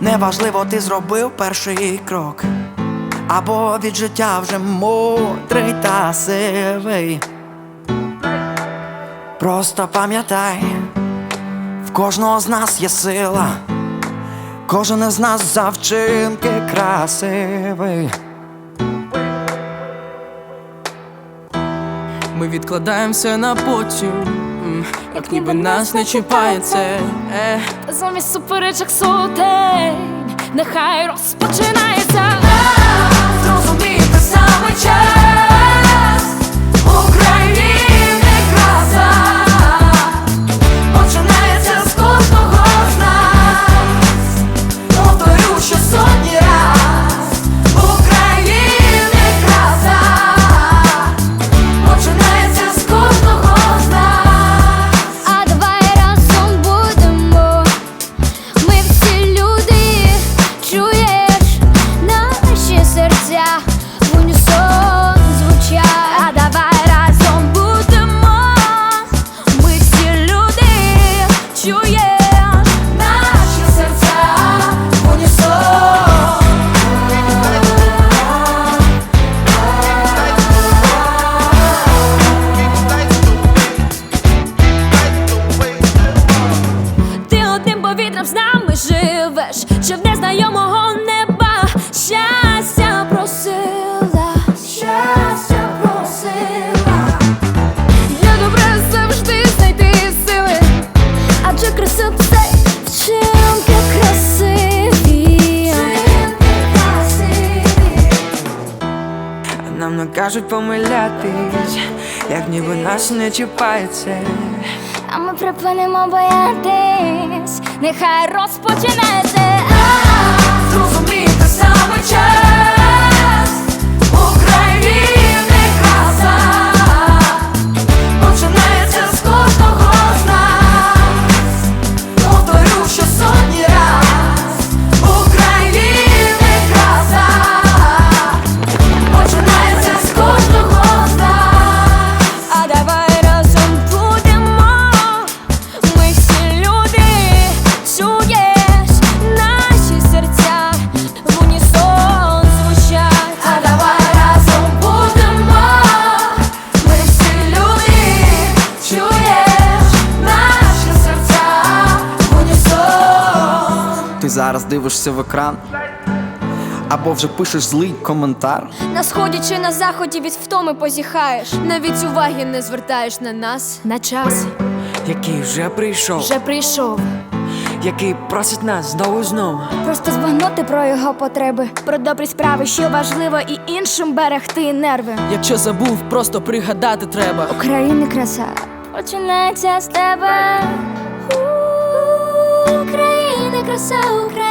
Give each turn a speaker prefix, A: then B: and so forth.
A: Неважливо, ти зробив перший крок, або від життя вже мудрий та сивий. Просто пам'ятай, в кожного з нас є сила, кожен із нас за вчинки красивий.
B: Ми відкладаємося на потім, як ніби нас не чіпає це. Е.
C: Замість суперечок сутень, нехай розпочинається. Зрозуміти саме час
D: чуєш Наші серця в унісон Ти одним повітрям з нами живеш, що в незнайомого
B: Нам кажуть помилятись, як ніби нас не чіпається.
D: А ми припинимо боятись, нехай розпочнеться.
A: Зараз дивишся в екран, або вже пишеш злий коментар.
D: На сході чи на заході від втоми позіхаєш.
E: Навіть уваги не звертаєш на нас, на час
B: Який вже прийшов,
E: вже прийшов.
B: який просить нас знову знову.
D: Просто збагнути про його потреби, про добрі справи, що важливо, і іншим берегти нерви.
B: Якщо забув, просто пригадати треба.
D: України краса починається з тебе. України краса, України краса.